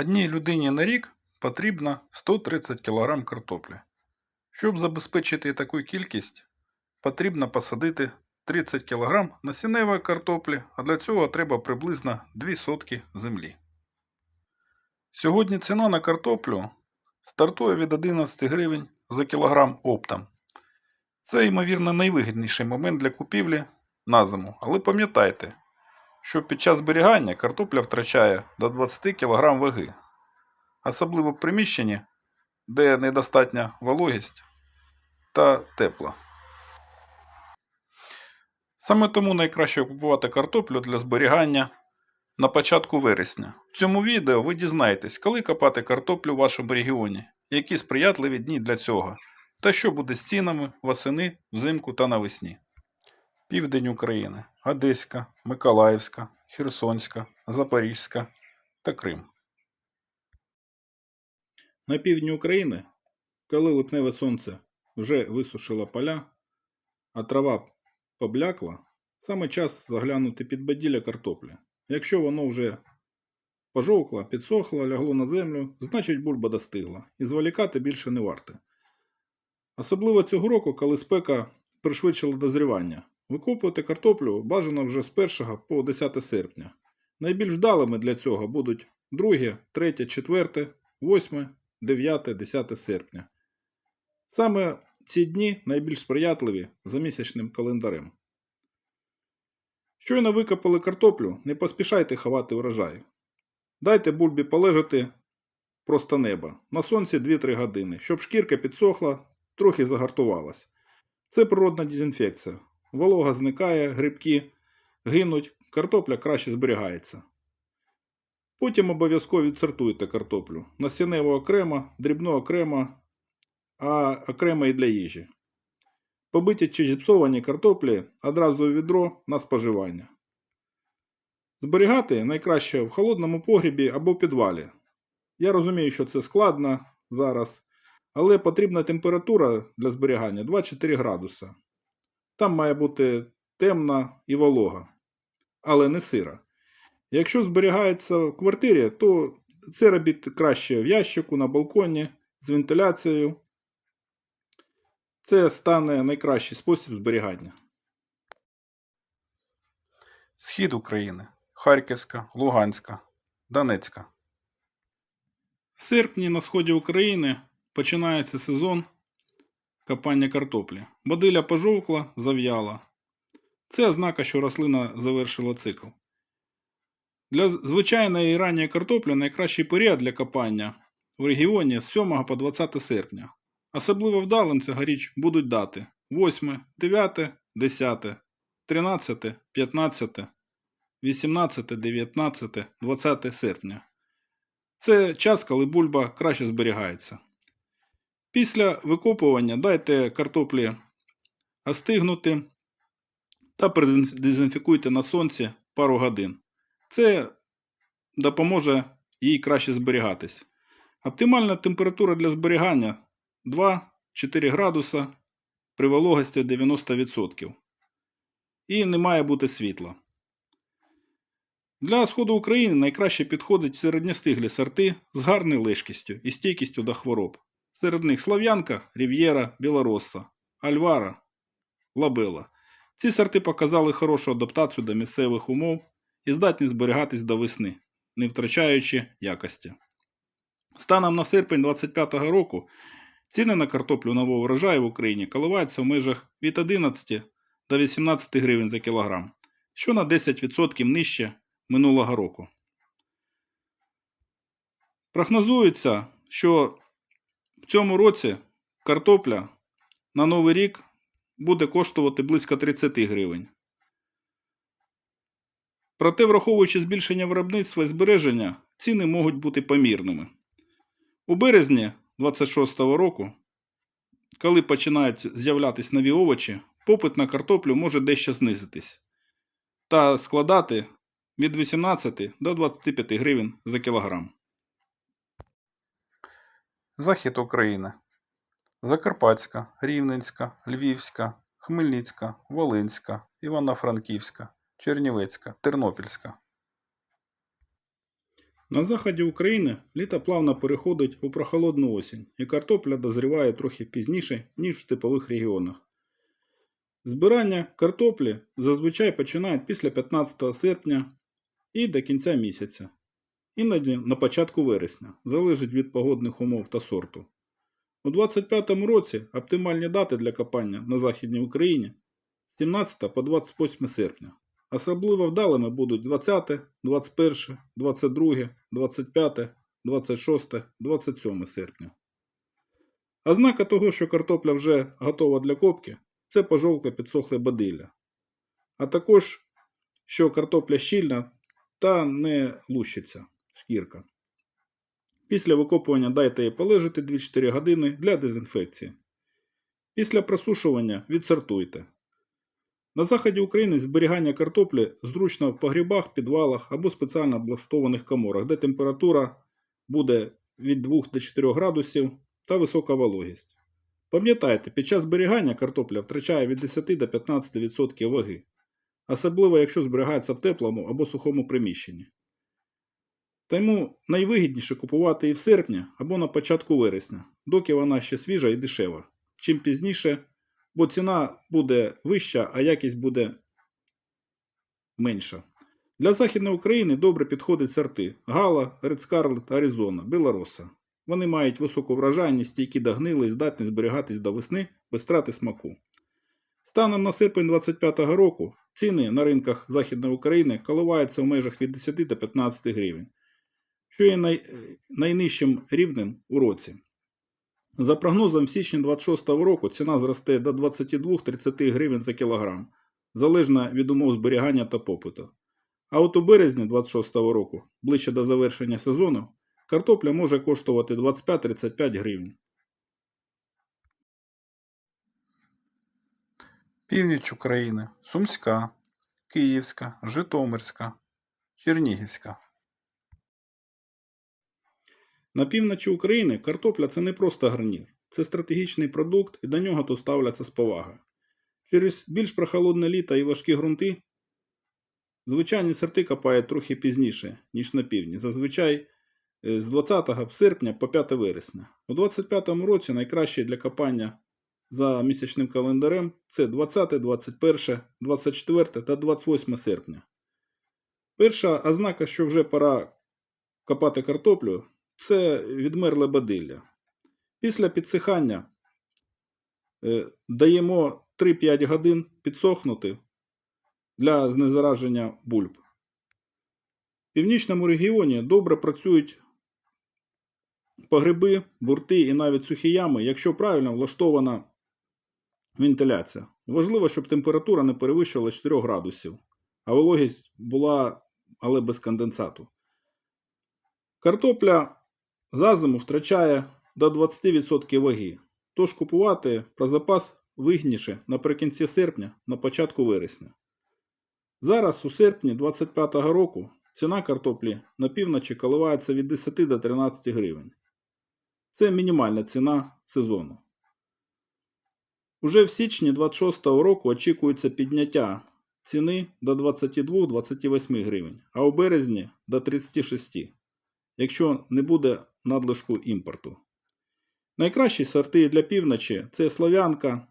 Одній людині на рік потрібно 130 кг картоплі. Щоб забезпечити таку кількість, потрібно посадити 30 кг насінневої картоплі, а для цього треба приблизно 2 сотки землі. Сьогодні ціна на картоплю стартує від 11 гривень за кілограм оптом. Це, ймовірно, найвигідніший момент для купівлі на зиму, але пам'ятайте, що під час зберігання картопля втрачає до 20 кг ваги, особливо в приміщенні, де недостатня вологість та тепло. Саме тому найкраще купувати картоплю для зберігання на початку вересня. В цьому відео ви дізнаєтесь, коли копати картоплю в вашому регіоні, які сприятливі дні для цього, та що буде з цінами восени, взимку та навесні. Південь України, Одеська, Миколаївська, Херсонська, Запорізька та Крим. На півдні України, коли липневе сонце вже висушило поля, а трава поблякла, саме час заглянути під баділля картоплі. Якщо воно вже пожовкло, підсохло, лягло на землю, значить бульба достигла, і зволікати більше не варте. Особливо цього року, коли спека пришвидшила дозрівання. Викопувати картоплю бажано вже з 1 по 10 серпня. Найбільш вдалими для цього будуть 2, 3, 4, 8, 9, 10 серпня. Саме ці дні найбільш сприятливі за місячним календарем. Щойно викопали картоплю, не поспішайте ховати урожай. Дайте бульбі полежати просто неба на сонці 2-3 години, щоб шкірка підсохла, трохи загартувалась. Це природна дезінфекція. Волога зникає, грибки гинуть, картопля краще зберігається. Потім обов'язково відсортуйте картоплю. Насінневу окремо, дрібну окремо, а окремо і для їжі. Побиті чи зіпсовані картоплі одразу у відро на споживання. Зберігати найкраще в холодному погрібі або підвалі. Я розумію, що це складно зараз, але потрібна температура для зберігання 2-4 градуса. Там має бути темна і волога, але не сира. Якщо зберігається в квартирі, то це робіть краще в ящику на балконі з вентиляцією. Це стане найкращий спосіб зберігання. Схід України. Харківська, Луганська, Донецька. В серпні на сході України починається сезон копання картоплі. Бодиля пожовкла, зав'яла. Це ознака, що рослина завершила цикл. Для звичайної ранньої картоплі найкращий період для копання в регіоні з 7 по 20 серпня. Особливо вдалим цьогоріч будуть дати 8, 9, 10, 13, 15, 18, 19, 20 серпня. Це час, коли бульба краще зберігається. Після викопування дайте картоплі остигнути та продезінфікуйте на сонці пару годин. Це допоможе їй краще зберігатись. Оптимальна температура для зберігання 2-4 градуса при вологості 90%. І не має бути світла. Для сходу України найкраще підходять середньостиглі сорти з гарною лежкістю і стійкістю до хвороб. Серед них Слав'янка, Рів'єра, Білоросса, Альвара, Лабела. Ці сорти показали хорошу адаптацію до місцевих умов і здатні зберігатись до весни, не втрачаючи якості. Станом на серпень 2025 року ціни на картоплю нового врожаю в Україні коливаються в межах від 11 до 18 гривень за кілограм, що на 10% нижче минулого року. Прогнозується, що в цьому році картопля на новий рік буде коштувати близько 30 гривень. Проте, враховуючи збільшення виробництва і збереження, ціни можуть бути помірними. У березні 26 року, коли починають з'являтися нові овочі, попит на картоплю може дещо знизитись та складати від 18 до 25 гривень за кілограм. Захід України. Закарпатська, Рівненська, Львівська, Хмельницька, Волинська, Івано-Франківська, Чернівецька, Тернопільська. На заході України літо плавно переходить у прохолодну осінь, і картопля дозріває трохи пізніше, ніж в степових регіонах. Збирання картоплі зазвичай починають після 15 серпня і до кінця місяця, іноді на початку вересня, залежить від погодних умов та сорту. У 2025 році оптимальні дати для копання на Західній Україні з 17 по 28 серпня. Особливо вдалими будуть 20, 21, 22, 25, 26, 27 серпня. Ознака того, що картопля вже готова для копки, це пожовкле підсохле бадилля. А також, що картопля щільна та не лущиться шкірка. Після викопування дайте їй полежати 2-4 години для дезінфекції. Після просушування відсортуйте. На заході України зберігання картоплі зручно в погрібах, підвалах або спеціально облаштованих коморах, де температура буде від 2 до 4 градусів та висока вологість. Пам'ятайте, під час зберігання картопля втрачає від 10 до 15% ваги, особливо якщо зберігається в теплому або сухому приміщенні. Тому найвигідніше купувати і в серпні або на початку вересня, доки вона ще свіжа і дешева. Чим пізніше, бо ціна буде вища, а якість буде менша. Для Західної України добре підходять сорти Гала, Red Scarlet, Аризона, Білороса. Вони мають високу вражайність, стійкі до гнили і здатні зберігатись до весни без втрати смаку. Станом на серпень 2025 року ціни на ринках Західної України коливаються в межах від 10 до 15 гривень, що є най... найнижчим рівнем у році. За прогнозом, в січні 2026 року ціна зросте до 22-30 гривень за кілограм, залежно від умов зберігання та попиту. А от у березні 2026 року, ближче до завершення сезону, картопля може коштувати 25-35 гривень. Північ України, Сумська, Київська, Житомирська, Чернігівська. На півночі України картопля це не просто гарнір, це стратегічний продукт і до нього тут ставляться з повагою. Через більш прохолодне літо і важкі ґрунти звичайні сорти копають трохи пізніше, ніж на півдні, зазвичай е, з 20 серпня по 5 вересня. У 2025 році найкраще для копання за місячним календарем це 20, 21, 24 та 28 серпня. Перша ознака, що вже пора копати картоплю, це відмерле бадилля. Після підсихання е, даємо 3-5 годин підсохнути для знезараження бульб. В північному регіоні добре працюють погреби, бурти і навіть сухі ями, якщо правильно влаштована вентиляція. Важливо, щоб температура не перевищувала 4 градусів, а вологість була, але без конденсату. Картопля за зиму втрачає до 20% ваги, тож купувати про запас вигідніше наприкінці серпня, на початку вересня. Зараз у серпні 2025 року ціна картоплі на півночі коливається від 10 до 13 гривень. Це мінімальна ціна сезону. Уже в січні 26 року очікується підняття ціни до 22-28 гривень, а у березні до 36, якщо не буде надлишку імпорту. Найкращі сорти для півночі це Слов'янка,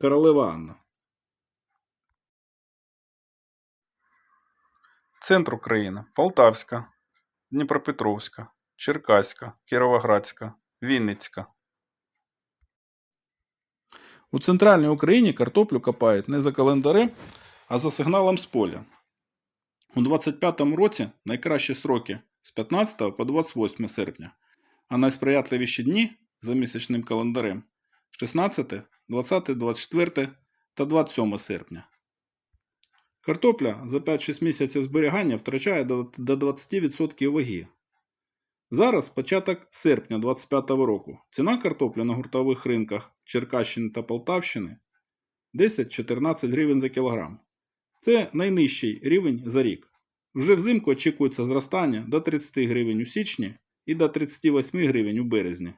Королева Анна. Центр України Полтавська, Дніпропетровська, Черкаська, Кіровоградська, Вінницька. У центральній Україні картоплю копають не за календарем, а за сигналом з поля. У 25-му році найкращі сроки з 15 по 28 серпня, а найсприятливіші дні за місячним календарем 16, 20, 24 та 27 серпня. Картопля за 5-6 місяців зберігання втрачає до до 20% ваги. Зараз початок серпня 2025 року. Ціна картоплі на гуртових ринках Черкащини та Полтавщини 10-14 гривень за кілограм. Це найнижчий рівень за рік. Вже взимку очікується зростання до 30 гривень у січні і до 38 гривень у березні.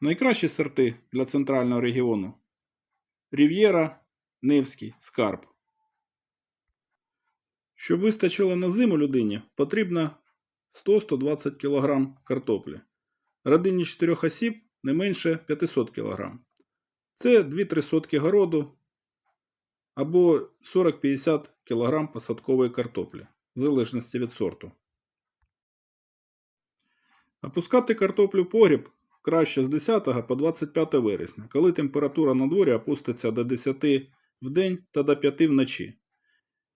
Найкращі сорти для центрального регіону Рів'єра, Невський, Скарб. Щоб вистачило на зиму людині, потрібно 100-120 кг картоплі. Родині 4 осіб не менше 500 кг. Це 2-3 сотки городу або 40-50 кг посадкової картоплі, в залежності від сорту. Опускати картоплю в погріб краще з 10 по 25 вересня, коли температура на дворі опуститься до 10 в день та до 5 вночі.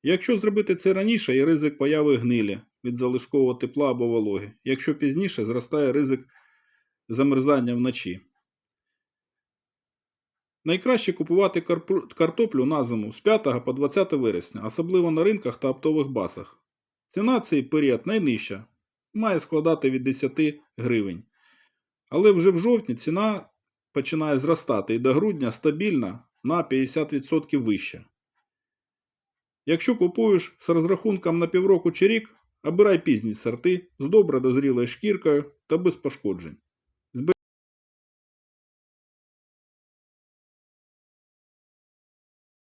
Якщо зробити це раніше, є ризик появи гнилі від залишкового тепла або вологи. Якщо пізніше, зростає ризик замерзання вночі. Найкраще купувати картоплю на зиму з 5 по 20 вересня, особливо на ринках та оптових басах. Ціна цей період найнижча, має складати від 10 гривень. Але вже в жовтні ціна починає зростати і до грудня стабільна на 50% вища. Якщо купуєш з розрахунком на півроку чи рік, обирай пізні сорти з добре дозрілою шкіркою та без пошкоджень.